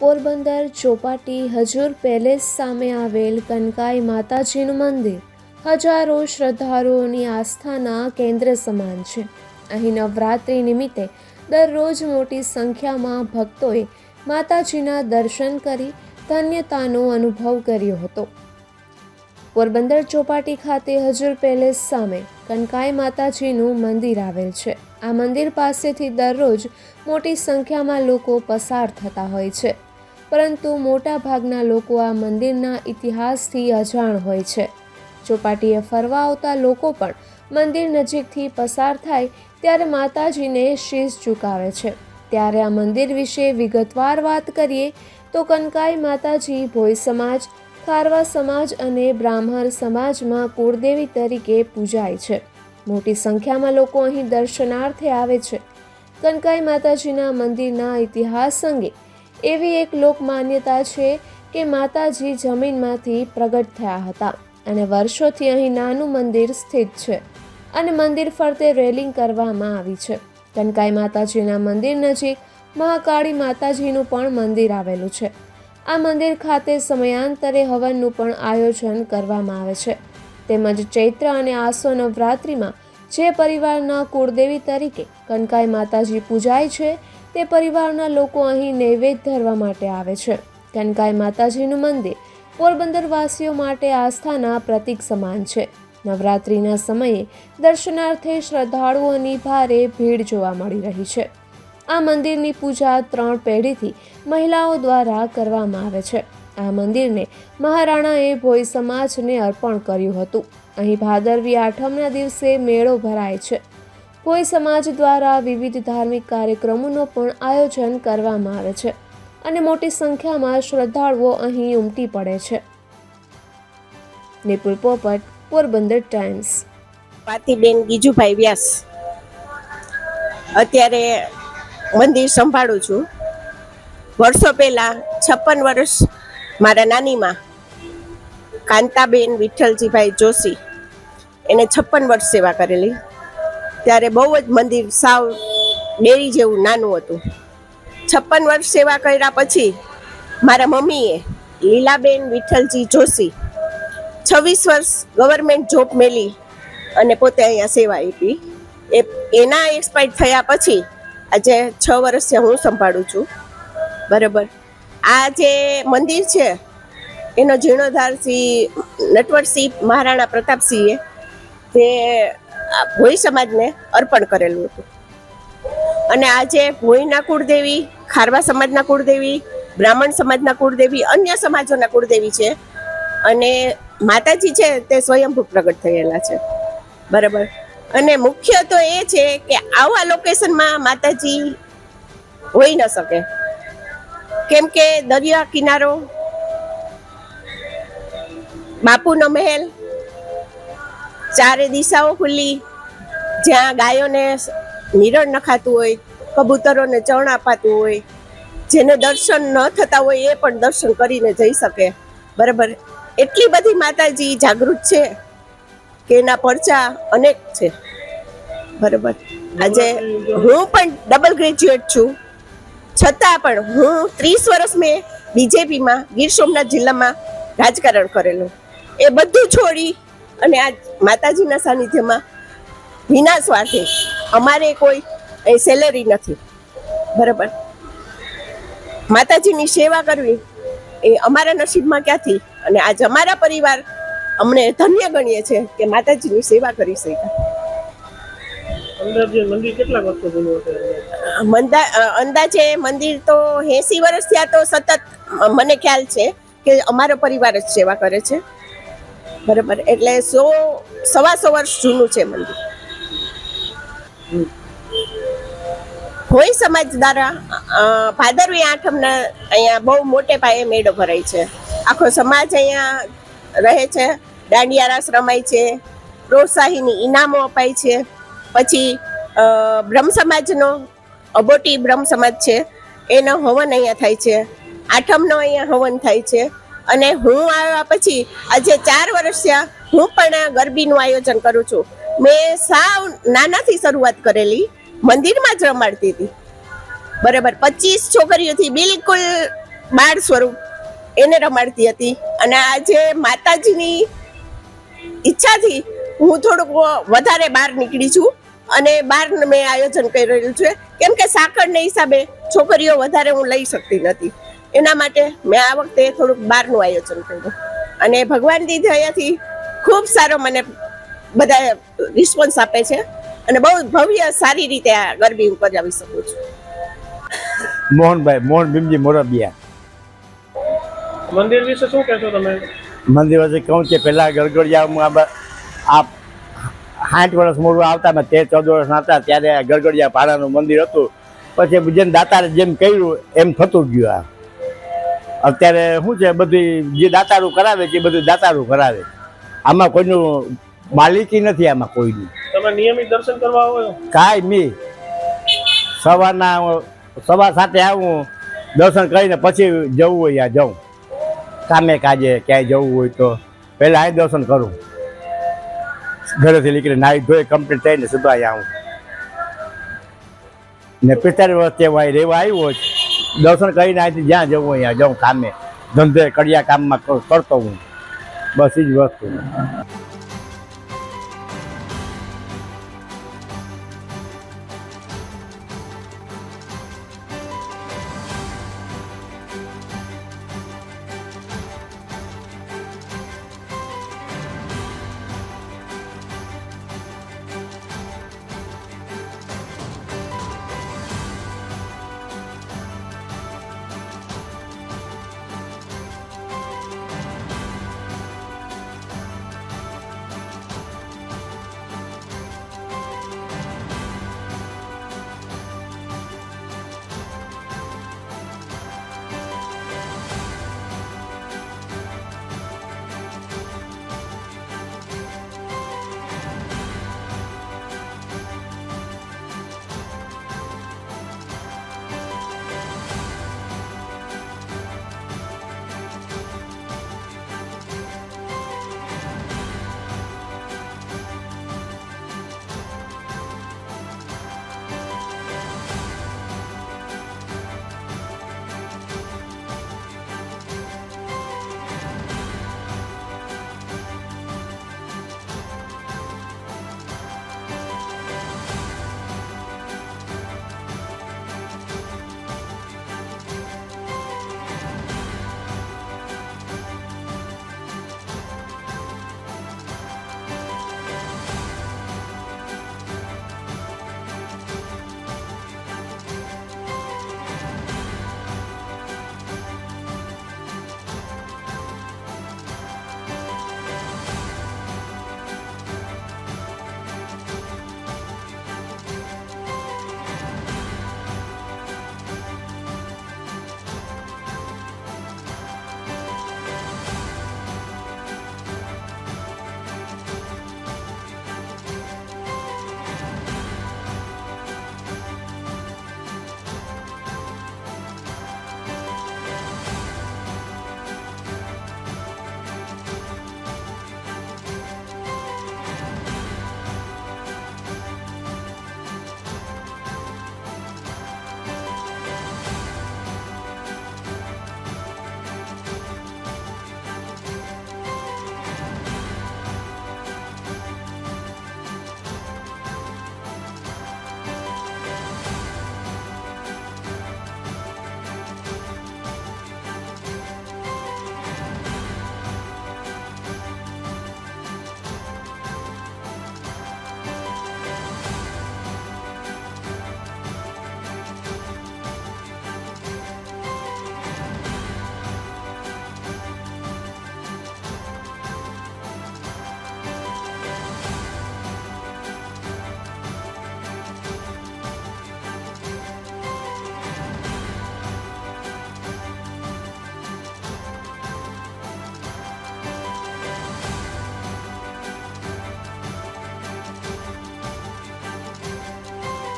Porbandar, Chowpatty, હજુર palace સામે આવેલ કનકાઈ માતાજીનું મંદિર. હજારો શ્રદ્ધાળુઓની આસ્થાના કેન્દ્ર સમાન છે. અહીં નવરાત્રિ નિમિત્તે દરરોજ મોટી સંખ્યામાં ભક્તોએ માતાજીના દર્શન કરી ધન્યતાનો અનુભવ કર્યો હતો. પોરબંદર ચોપાટી ખાતે હજુર પેલેસ સામે કનકાઈ માતાજીનું મંદિર આવેલ છે. આ મંદિર પાસેથી દરરોજ મોટી સંખ્યામાં લોકો પસાર થતા હોય છે. પરંતુ મોટા ભાગના લોકો આ મંદિરના ઇતિહાસથી અજાણ હોય છે. ચોપાટીએ ફરવા આવતા લોકો પણ મંદિર નજીકથી પસાર થાય ત્યારે માતાજીને શીશ ઝુકાવે છે. ત્યારે આ મંદિર વિશે વિગતવાર વાત કરીએ તો કનકાઈ માતાજી ભોઈ સમાજ, ખારવા સમાજ અને બ્રાહ્મણ સમાજમાં કુળદેવી તરીકે પૂજાય છે. મોટી સંખ્યામાં લોકો અહીં દર્શનાર્થે આવે છે. કનકાઈ માતાજીના મંદિરના ઇતિહાસ અંગે એવી એક લોકમાન્યતા છે કે માતાજી જમીનમાંથી પ્રગટ થયા હતા અને વર્ષોથી અહીં નાનું મંદિર સ્થિત છે અને મંદિર ફરતે રેલિંગ કરવામાં આવી છે. કનકાઈ માતાજીના મંદિર નજીક મહાકાળી માતાજીનું પણ મંદિર આવેલું છે. આ મંદિર ખાતે સમયાંતરે હવનનું પણ આયોજન કરવામાં આવે છે. તેમજ ચૈત્ર અને આસો નવરાત્રિમાં જે પરિવારના કુળદેવી તરીકે કનકાઈ માતાજી પૂજાય છે તે પરિવારના લોકો અહીં નૈવેદ્ય ધરવા માટે આવે છે. કનકાઈ માતાજીનું મંદિર પોરબંદરવાસીઓ માટે આસ્થાના પ્રતીક સમાન છે. નવરાત્રિના સમયે દર્શનાર્થે શ્રદ્ધાળુઓની ભારે ભીડ જોવા મળી રહી છે. આ મંદિરની પૂજા ત્રણ પેઢીથી મહિલાઓ દ્વારા કરવામાં આવે છે. આ મંદિરને મહારાણાએ ભોઈ સમાજને અર્પણ કર્યું હતું. અહીં ભાદરવી આઠમના દિવસે મેળો ભરાય છે. ભોઈ સમાજ દ્વારા વિવિધ ધાર્મિક કાર્યક્રમોનું પણ આયોજન કરવામાં આવે છે અને મોટી સંખ્યામાં શ્રદ્ધાળુઓ અહીં ઉમટી પડે છે. નિપુલ પોપટ, પોરબંદર ટાઈમ્સ. પાતીબેન ગીજુભાઈ વ્યાસ. અત્યારે મંદિર સંભાળું છું. વર્ષો પહેલાં છપ્પન વર્ષ મારા નાનીમાં કાંતાબેન વિઠ્ઠલજીભાઈ જોશી એને છપ્પન વર્ષ સેવા કરેલી. ત્યારે બહુ જ મંદિર સાવ ડેરી જેવું નાનું હતું. છપ્પન વર્ષ સેવા કર્યા પછી મારા મમ્મીએ લીલાબેન વિઠ્ઠલજી જોશી છવ્વીસ વર્ષ ગવર્મેન્ટ જોબ મેલી અને પોતે અહીંયા સેવા આપી. એ, એના એક્સપાયર થયા પછી આજે છ વર્ષથી હું સંભાળું છું. બરાબર. આ જે મંદિર છે, એનો જીર્ણોદ્ધાર શ્રી નટવરસિંહ મહારાણા પ્રતાપસિંહે આ ભોઈ સમાજને અર્પણ કરેલું હતું. અને આજે ભોઈના કુળદેવી, ખારવા સમાજના કુળદેવી, બ્રાહ્મણ સમાજના કુળદેવી, અન્ય સમાજોના કુળદેવી છે. અને માતાજી છે તે સ્વયંભૂ પ્રગટ થયેલા છે. બરાબર? અને મુખ્ય તો એ છે કે આવા લોકેશનમાં માતાજી હોઈ ન શકે. કેમ કે દરિયા કિનારો, બાપુનો મહેલ ચારે દિશાઓ ખુલ્લી. જ્યાં ગાયોને નિરણ નખાતું હોય, કબૂતરોને ચણ અપાતું હોય, જેને દર્શન ન થતા હોય એ પણ દર્શન કરીને જઈ શકે. બરાબર. એટલી બધી માતાજી જાગૃત છે કે એના પરચા અનેક છે. બરાબર. આજે હું પણ ડબલ ગ્રેજ્યુએટ છું. છતાં પણ હું ત્રીસ વર્ષ મેં બીજેપીમાં ગીર સોમનાથ જિલ્લામાં રાજકારણ કરેલું. એ બધું છોડી અને આ માતાજીના સાનિધ્યમાં વિના સ્વાર્થે અમારે કોઈ સેલેરી નથી. બરાબર? માતાજીની સેવા કરવી એ અમારા નસીબમાં ક્યાંથી? અને આજ અમારા પરિવાર અમને ધન્ય ગણીએ છે કે માતાજીની સેવા કરી શક્યા. અંદાજે મંદિર તો એસી વર્ષ થયા તો સતત મને ખ્યાલ છે કે અમારો પરિવાર જ સેવા કરે છે. બરાબર. એટલે સો, સવા સો વર્ષ જૂનું છે મંદિર. ભોઈ સમાજ દ્વારા ભાદરવી આઠમના અહીંયા બહુ મોટે પાયે મેળો ભરાય છે. આખો સમાજ અહીંયા રહે છે દાંડિયા રાસ રમાય છે, પ્રોત્સાહીની ઇનામો અપાય છે. પછી બ્રહ્મ સમાજનો, અબોટી બ્રહ્મ સમાજ છે, એનો હવન અહીંયા થાય છે. આઠમનો અહીંયા હવન થાય છે. અને હું આવ્યા પછી, આજે ચાર વર્ષ થયા, હું પણ ગરબીનું આયોજન કરું છું. મેં સાવ નાનાથી શરૂઆત કરેલી, મંદિરમાં જ રમાડતી હતી. બરાબર, પચીસ છોકરીઓથી બિલકુલ બાળ સ્વરૂપ એને રમાડતી હતી. અને આજે માતાજીની ઈચ્છાથી હું થોડુંક વધારે બહાર નીકળી છું. અને બહાર મેં આયોજન કરેલું છે. કેમ કે સાકળને હિસાબે છોકરીઓ વધારે હું લઈ શકતી નથી. એના માટે મેં આ વખતે થોડુંક બહારનું આયોજન કર્યું. અને ભગવાનની અહીંયાથી ખૂબ સારો મને બધા રિસ્પોન્સ આપે છે અને બહુ ભવ્ય સારી રીતે આ ગરબી ઉપર આવી શકું છું. મોહનભાઈ મોહન ભીમજી મોરબિયા. મંદિર વિશે શું કહેશો તમે? મંદિર વિશે કહું કે પહેલાં ગરગડિયામાં આ સાઠ વર્ષ મોડું આવતા મેં તેર ચૌદ વર્ષ હતા ત્યારે આ ગરગડિયા પાડાનું મંદિર હતું. પછી જેમ દાતારે જેમ કર્યું એમ થતું ગયું આ. અત્યારે શું છે બધી જે દાતારું કરાવે છે એ બધું દાતારું કરાવે. આમાં કોઈનું માલિકી નથી આમાં કોઈની. તમે નિયમિત દર્શન કરવા આવો છો? કાંઈ મી સવારના સવાર સાથે આવું દર્શન કરીને પછી જવું હોય ત્યાં જાઉં કામે કાજે ક્યાંય જવું હોય તો પહેલાં અહીં દર્શન કરું. ઘરેથી નીકળી નાહી ધોઈ કમ્પ્લીટ થઈને સીધા આવું. ને પિસ્તાળીસ વર્ષ તે અહીં રહેવા આવ્યો હોય દર્શન કરીને અહીંથી જ્યાં જવું અહીંયા જાઉં કામે. ધંધે, કડિયા કામમાં કર- કરતો હું બસ એ જ વસ્તુ.